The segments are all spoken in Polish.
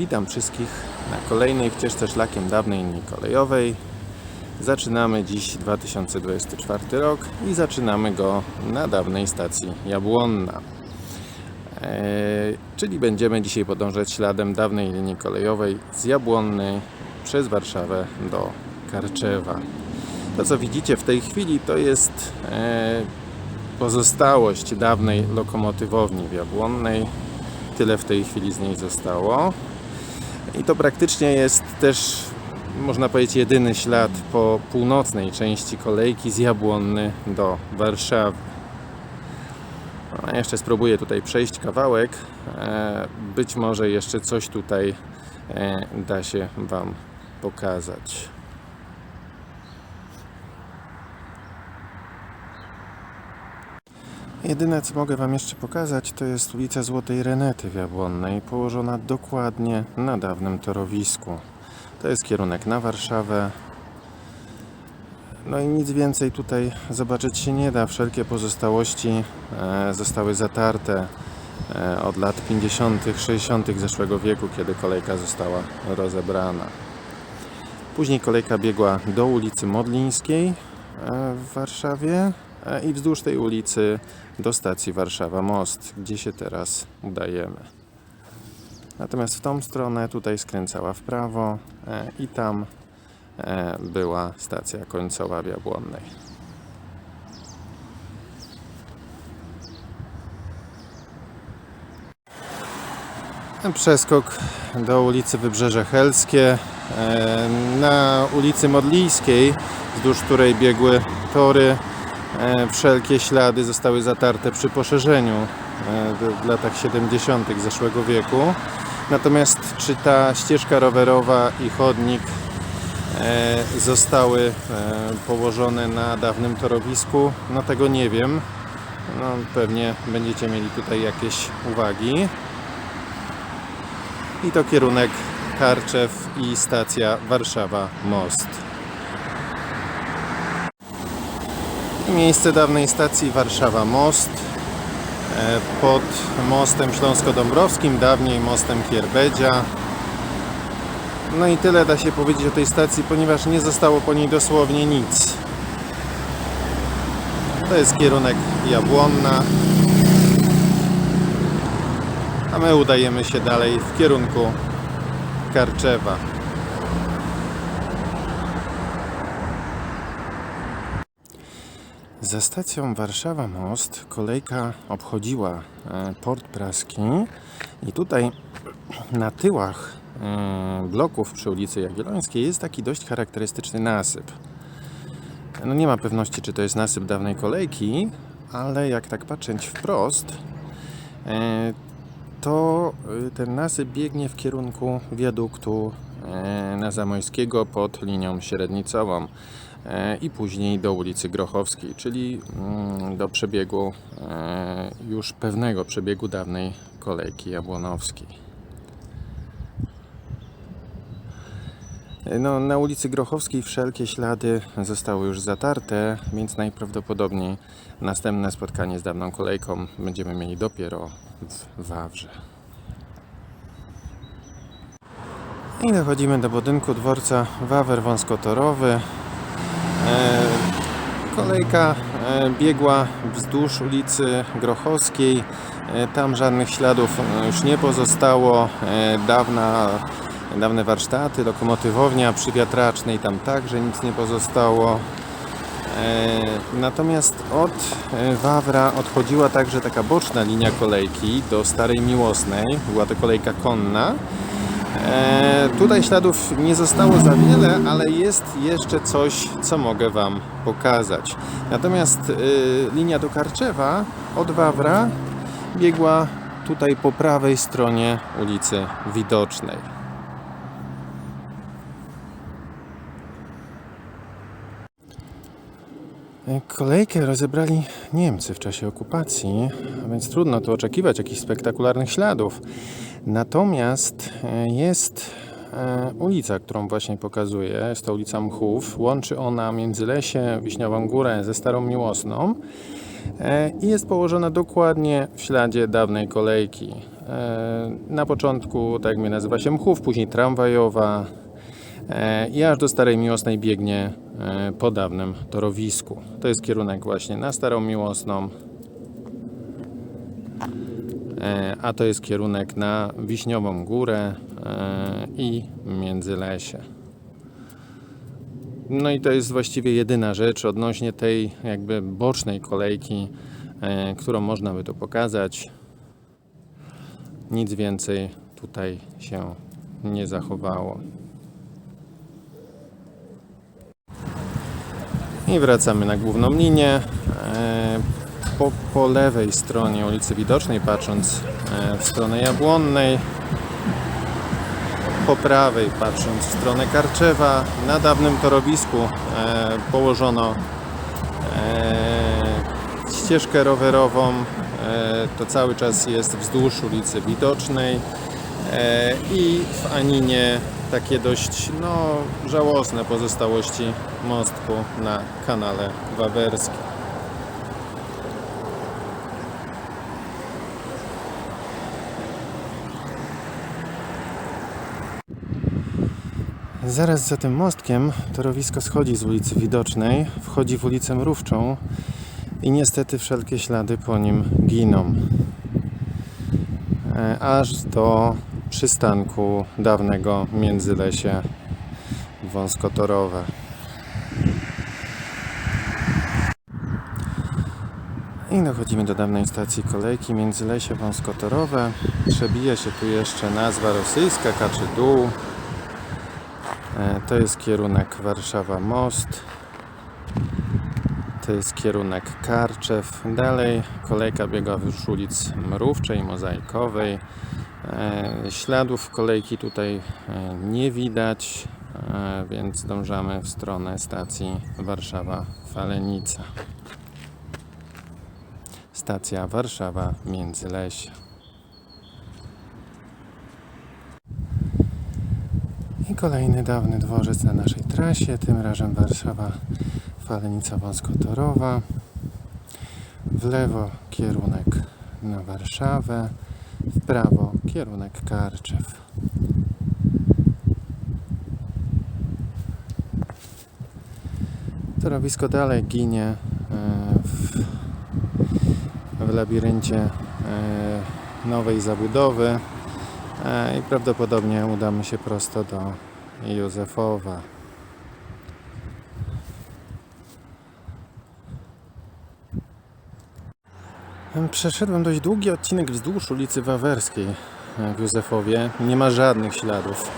Witam wszystkich na kolejnej ścieżce szlakiem dawnej linii kolejowej. Zaczynamy dziś 2024 rok i zaczynamy go na dawnej stacji Jabłonna. E, czyli będziemy dzisiaj podążać śladem dawnej linii kolejowej z Jabłonnej przez Warszawę do Karczewa. To co widzicie w tej chwili to jest e, pozostałość dawnej lokomotywowni w Jabłonnej. Tyle w tej chwili z niej zostało. I to praktycznie jest też, można powiedzieć, jedyny ślad po północnej części kolejki z Jabłonny do Warszawy. A jeszcze spróbuję tutaj przejść kawałek. E, Być może jeszcze coś tutaj e, da się Wam pokazać. Jedyne co mogę Wam jeszcze pokazać to jest ulica Złotej Renety w Jabłonnej, położona dokładnie na dawnym torowisku. To jest kierunek na Warszawę. No i nic więcej tutaj zobaczyć się nie da. Wszelkie pozostałości e, zostały zatarte e, od lat 50., 60. zeszłego wieku, kiedy kolejka została rozebrana. Później kolejka biegła do ulicy Modlińskiej e, w Warszawie i wzdłuż tej ulicy do stacji Warszawa Most, gdzie się teraz udajemy. Natomiast w tą stronę tutaj skręcała w prawo e, i tam e, była stacja końcowa w. Przeskok do ulicy Wybrzeże Helskie. E, Na ulicy Modlijskiej, wzdłuż której biegły tory, e, wszelkie ślady zostały zatarte przy poszerzeniu e, w- latach 70. zeszłego wieku. Natomiast czy ta ścieżka rowerowa i chodnik e, zostały e, położone na dawnym torowisku, no tego nie wiem. No, pewnie będziecie mieli tutaj jakieś uwagi. I to kierunek Karczew i stacja Warszawa Most. I miejsce dawnej stacji Warszawa Most e, pod mostem Śląsko-Dąbrowskim, dawniej mostem Kierbedzia. No i tyle da się powiedzieć o tej stacji, ponieważ nie zostało po niej dosłownie nic. To jest kierunek Jabłonna. A my udajemy się dalej w kierunku Karczewa. Za stacją Warszawa Most kolejka obchodziła e, port praski i tutaj na tyłach e, bloków przy ulicy Jagiellońskiej jest taki dość charakterystyczny nasyp. No nie ma pewności, czy to jest nasyp dawnej kolejki, ale jak tak patrzeć wprost, e, to ten nasyp biegnie w kierunku wiaduktu na Zamojskiego pod linią średnicową i później do ulicy Grochowskiej, czyli mm, do przebiegu e, już pewnego przebiegu dawnej kolejki jabłonowskiej. No, na ulicy Grochowskiej wszelkie ślady zostały już zatarte, więc najprawdopodobniej następne spotkanie z dawną kolejką będziemy mieli dopiero w Wawrze. I dochodzimy do budynku dworca Wawer wąskotorowy. E, kolejka e, biegła wzdłuż ulicy Grochowskiej. E, tam żadnych śladów już nie pozostało. Dawna dawne warsztaty, lokomotywownia przy wiatracznej, tam także nic nie pozostało. Natomiast od Wawra odchodziła także taka boczna linia kolejki do Starej Miłosnej. Była to kolejka konna. E, Tutaj śladów nie zostało za wiele, ale jest jeszcze coś, co mogę Wam pokazać. Natomiast e, linia do Karczewa od Wawra biegła tutaj po prawej stronie ulicy Widocznej. Kolejkę rozebrali Niemcy w czasie okupacji, a więc trudno tu oczekiwać jakichś spektakularnych śladów. Natomiast e, jest e, ulica, którą właśnie pokazuję. Jest to ulica Mchów. Łączy ona Międzylesie, Wiśniową Górę ze Starą Miłosną e, i jest położona dokładnie w śladzie dawnej kolejki. Na początku, tak jak nazywa się Mchów, później tramwajowa i aż do Starej Miłosnej biegnie po dawnym torowisku. To jest kierunek właśnie na Starą Miłosną, a to jest kierunek na Wiśniową Górę e, i Międzylesie. No i to jest właściwie jedyna rzecz odnośnie tej jakby bocznej kolejki, e, którą można by tu pokazać. Nic więcej tutaj się nie zachowało. I wracamy na główną linię. Po, po lewej stronie ulicy Widocznej, patrząc e, w stronę Jabłonnej, po prawej, patrząc w stronę Karczewa, na dawnym torowisku e, położono e, ścieżkę rowerową. To cały czas jest wzdłuż ulicy Widocznej i w Aninie takie dość no, żałosne pozostałości mostku na kanale Wawerskim. Zaraz za tym mostkiem torowisko schodzi z ulicy Widocznej, wchodzi w ulicę Mrówczą i niestety wszelkie ślady po nim giną. E, Aż do przystanku dawnego Międzylesie wąskotorowe. I dochodzimy do dawnej stacji kolejki Międzylesie wąskotorowe. Przebija się tu jeszcze nazwa rosyjska, Kaczy Dół. E, To jest kierunek Warszawa-Most. To jest kierunek Karczew. Dalej kolejka biega wzdłuż ulic Mrówczej, Mozaikowej. E, Śladów kolejki tutaj e, nie widać, więc dążamy w stronę stacji Warszawa-Falenica. Stacja Warszawa-Międzylesie. Kolejny dawny dworzec na naszej trasie, tym razem Warszawa Falenica Wąskotorowa. W lewo kierunek na Warszawę, w prawo kierunek Karczew. Torowisko dalej ginie e, w, w labiryncie e, nowej zabudowy e, i prawdopodobnie udamy się prosto do Józefowa. Przeszedłem dość długi odcinek wzdłuż ulicy Wawerskiej w Józefowie. Nie ma żadnych śladów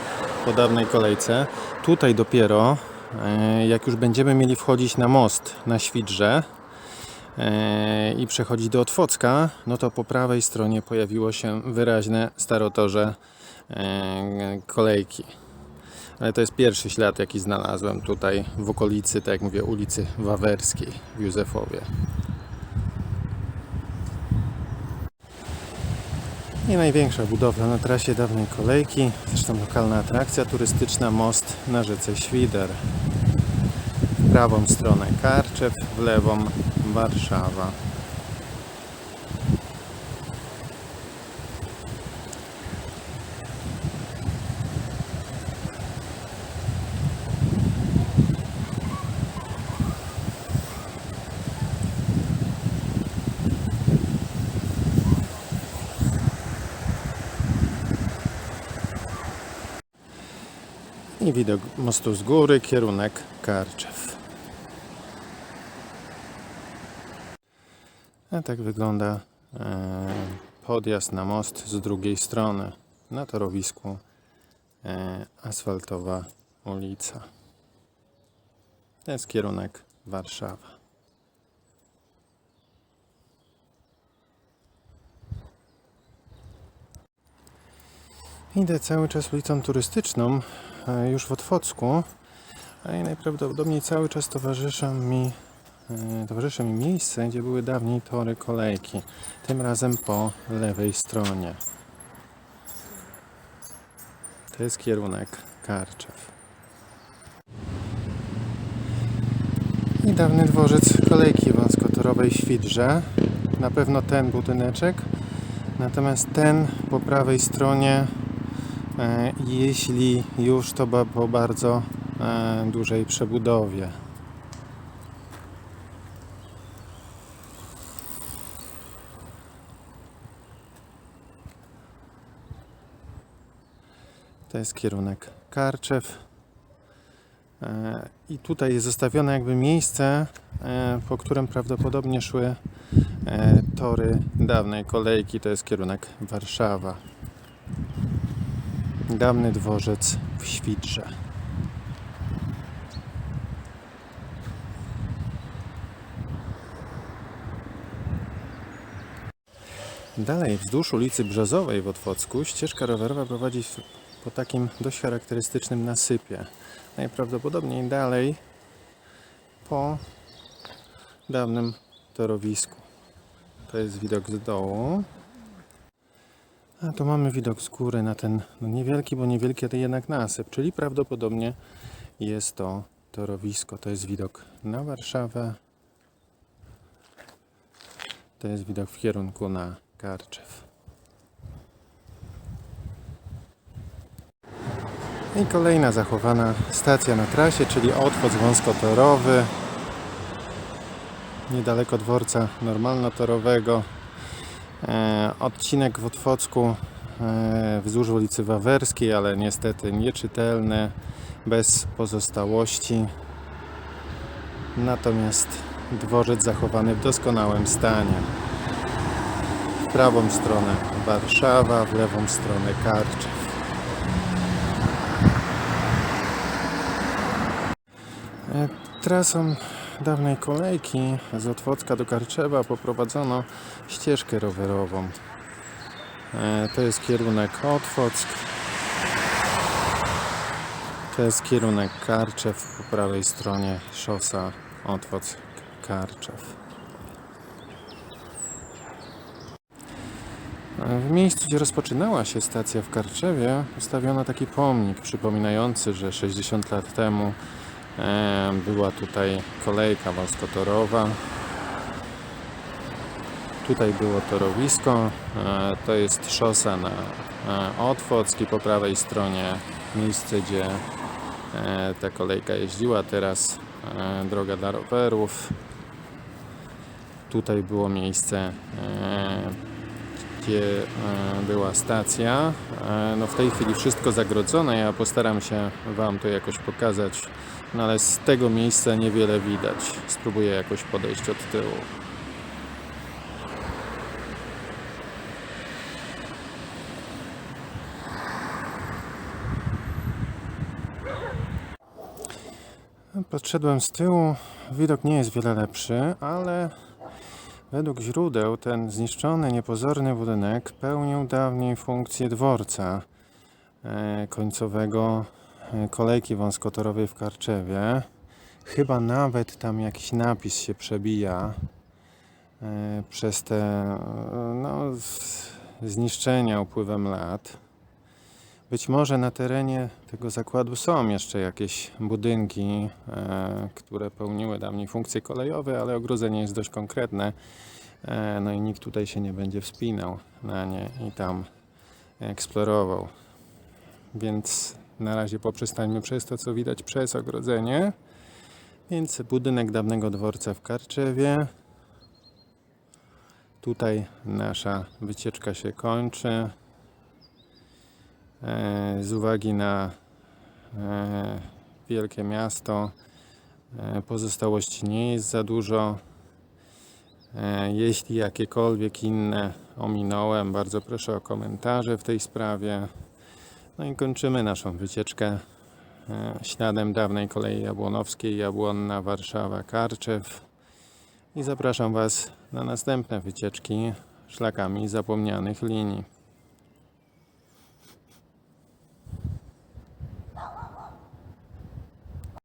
po dawnej kolejce. Tutaj dopiero, e, jak już będziemy mieli wchodzić na most na Świdrze e, i przechodzić do Otwocka, no to po prawej stronie pojawiło się wyraźne starotorze e, kolejki. Ale to jest pierwszy ślad, jaki znalazłem tutaj w okolicy, tak jak mówię, ulicy Wawerskiej w Józefowie. I największa budowla na trasie dawnej kolejki, zresztą lokalna atrakcja turystyczna, most na rzece Świder. W prawą stronę Karczew, w lewą Warszawa. I widok mostu z góry, kierunek Karczew. A tak wygląda e, podjazd na most z drugiej strony. Na torowisku e, asfaltowa ulica. To jest kierunek Warszawa. Idę cały czas ulicą turystyczną, już w Otwocku, a i najprawdopodobniej cały czas towarzyszą mi, e, towarzyszy mi miejsce, gdzie były dawniej tory kolejki. Tym razem po lewej stronie. To jest kierunek Karczew. I dawny dworzec kolejki wąskotorowej Świdrze. Na pewno ten budyneczek. Natomiast ten po prawej stronie, e, jeśli już, to po bardzo e, dużej przebudowie. To jest kierunek Karczew. E, I tutaj jest zostawione jakby miejsce, e, po którym prawdopodobnie szły e, tory dawnej kolejki. To jest kierunek Warszawa. Dawny dworzec w Świdrze. Dalej, wzdłuż ulicy Brzozowej w Otwocku ścieżka rowerowa prowadzi po takim dość charakterystycznym nasypie. Najprawdopodobniej dalej po dawnym torowisku. To jest widok z dołu. A tu mamy widok z góry na ten no niewielki, bo niewielki, ale jednak nasyp, czyli prawdopodobnie jest to torowisko. To jest widok na Warszawę. To jest widok w kierunku na Karczew. I kolejna zachowana stacja na trasie, czyli otwoc wąskotorowy. Niedaleko dworca normalnotorowego. E, odcinek w Otwocku e, wzdłuż ulicy Wawerskiej, ale niestety nieczytelny, bez pozostałości. Natomiast dworzec zachowany w doskonałym stanie. W prawą stronę Warszawa, w lewą stronę Karczew. E, Trasą dawnej kolejki z Otwocka do Karczewa poprowadzono ścieżkę rowerową. E, To jest kierunek Otwock. To jest kierunek Karczew. Po prawej stronie szosa Otwock-Karczew. E, W miejscu, gdzie rozpoczynała się stacja w Karczewie, ustawiono taki pomnik przypominający, że 60 lat temu Była tutaj kolejka wąskotorowa. Tutaj było torowisko. E, To jest szosa na e, Otwock i po prawej stronie miejsce, gdzie e, ta kolejka jeździła. Teraz droga dla rowerów. Tutaj było miejsce, gdzie była stacja. No w tej chwili wszystko zagrodzone. Ja postaram się Wam to jakoś pokazać no ale z tego miejsca niewiele widać. Spróbuję jakoś podejść od tyłu. Podszedłem z tyłu. Widok nie jest wiele lepszy, ale według źródeł ten zniszczony, niepozorny budynek pełnił dawniej funkcję dworca e, końcowego kolejki wąskotorowej w Karczewie. Chyba nawet tam jakiś napis się przebija e, przez te e, no, zniszczenia upływem lat. Być może na terenie tego zakładu są jeszcze jakieś budynki, e, które pełniły dawniej funkcje kolejowe, ale ogrodzenie jest dość konkretne. No i nikt tutaj się nie będzie wspinał na nie i tam eksplorował. Więc na razie poprzestańmy przez to, co widać przez ogrodzenie. Więc budynek dawnego dworca w Karczewie. Tutaj nasza wycieczka się kończy. E, Z uwagi na e, wielkie miasto, e, pozostałości nie jest za dużo. Jeśli jakiekolwiek inne ominąłem, bardzo proszę o komentarze w tej sprawie. No i kończymy naszą wycieczkę e, śladem dawnej kolei jabłonowskiej, Jabłonna, Warszawa, Karczew. I zapraszam Was na następne wycieczki szlakami zapomnianych linii.